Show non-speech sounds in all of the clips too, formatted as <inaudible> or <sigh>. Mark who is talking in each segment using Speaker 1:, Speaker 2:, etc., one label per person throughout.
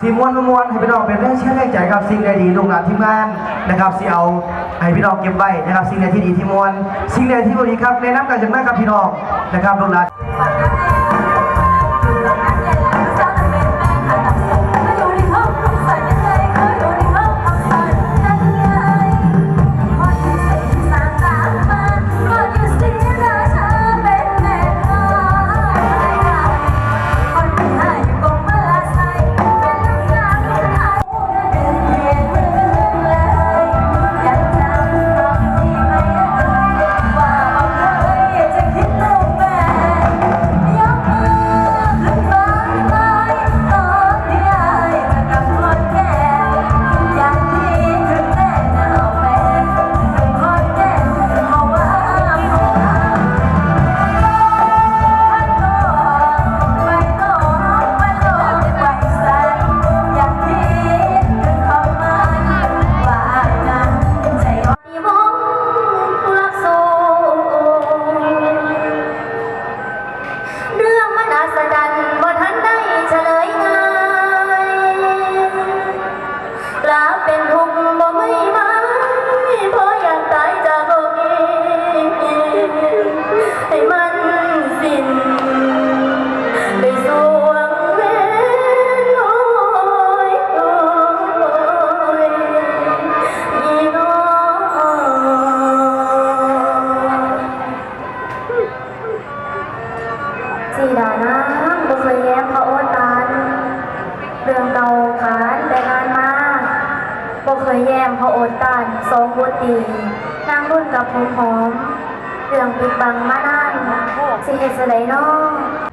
Speaker 1: สีมวลมวนให้พี่น้องเป็นแรงเชื่อแรงใจกับสิ่งใดดีลูกหลานที่บ้านนะครับสีเอาให้พี่น้องเก็บไว้นะครับสิ่งใดที่ดีที่มวลสิ่งใดที่บริครับในน้ำกันจังหน้ากับพี่น้องนะครับลูกหลาน
Speaker 2: น้ำบ่เคยแย้มพขาโอ้ตันเรื่องเก่าขานแต่นานมาบ่เคยแย้มพขาโอดตันสองบุตีนางรุ่นกับหอมหอมเรื่องปิดบังมานานสิเหตุใดน้อง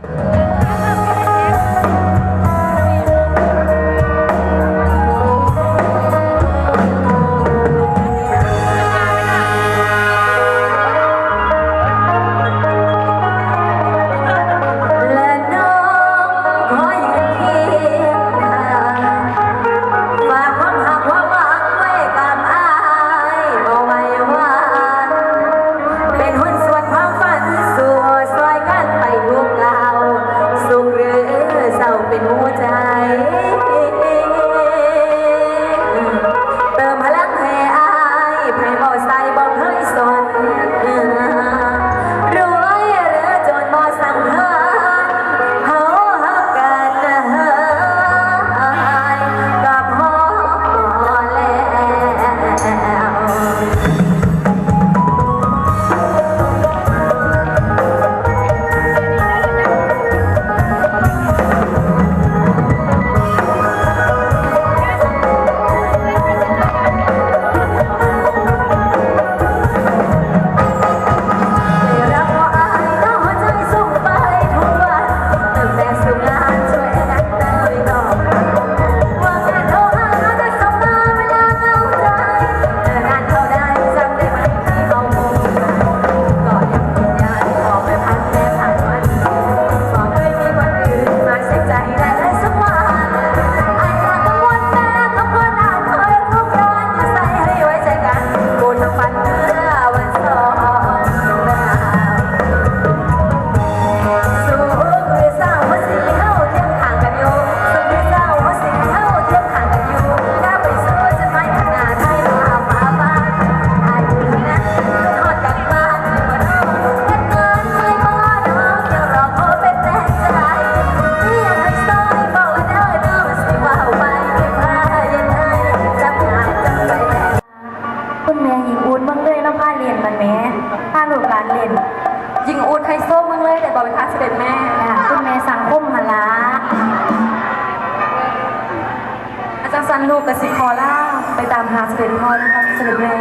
Speaker 2: ลูกกับสิคอล่าไปตามหาเสด็จพ่อนะคะเสด็จแม่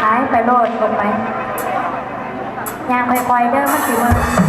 Speaker 2: ไปไปโลดหมดไหมยางไปปล่อยเด้อมานสิมือ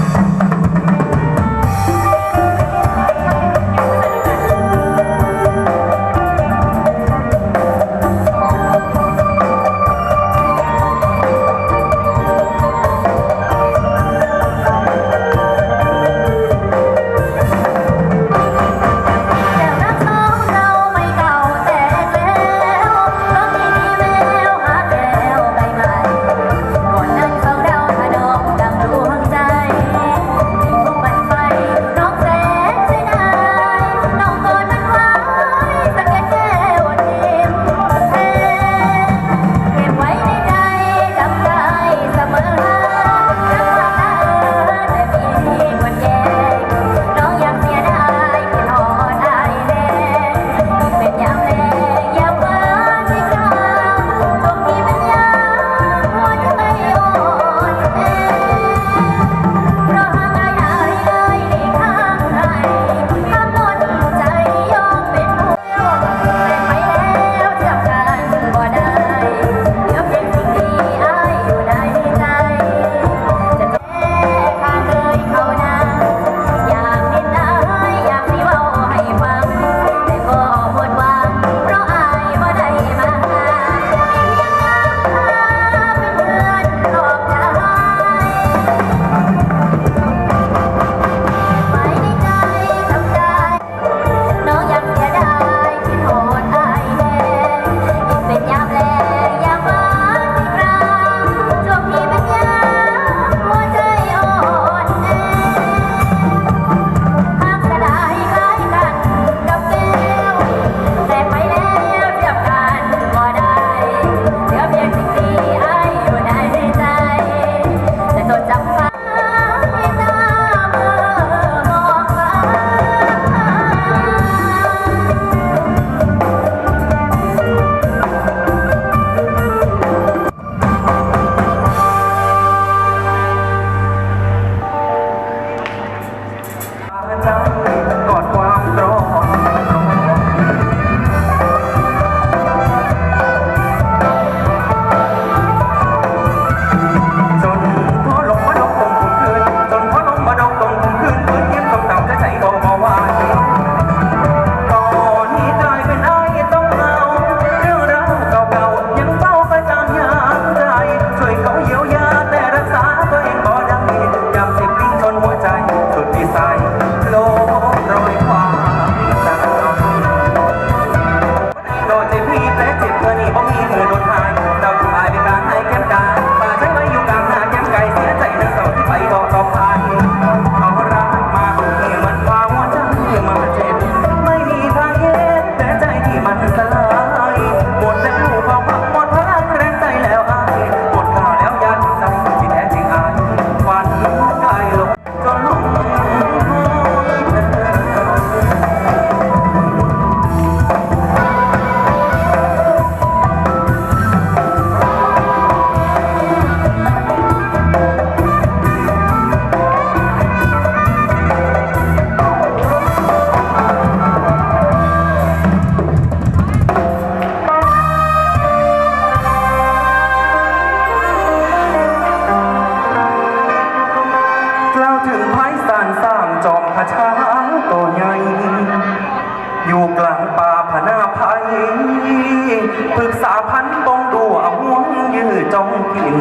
Speaker 2: ปรึกษาพัน
Speaker 3: ปองดูเอา
Speaker 2: ห่วงยื้อจองกิน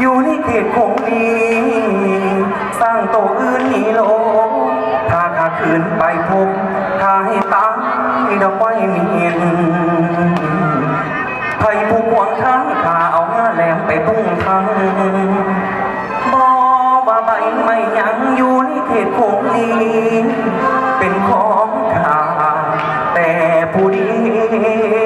Speaker 2: อ
Speaker 4: ยู่ในเขตคงดี สร้างโตอื่นนี้โล ถ้าข้าคืนไปพบข้าให้ตาดอกไว้เมียนไทยผู้ขวงทั้งข้าเอาหน้าแหลมไปพุ่งทั้งบอว่าใบไม่ยังอยู่ในเขตคงดีเป็นขอ Oh, <laughs>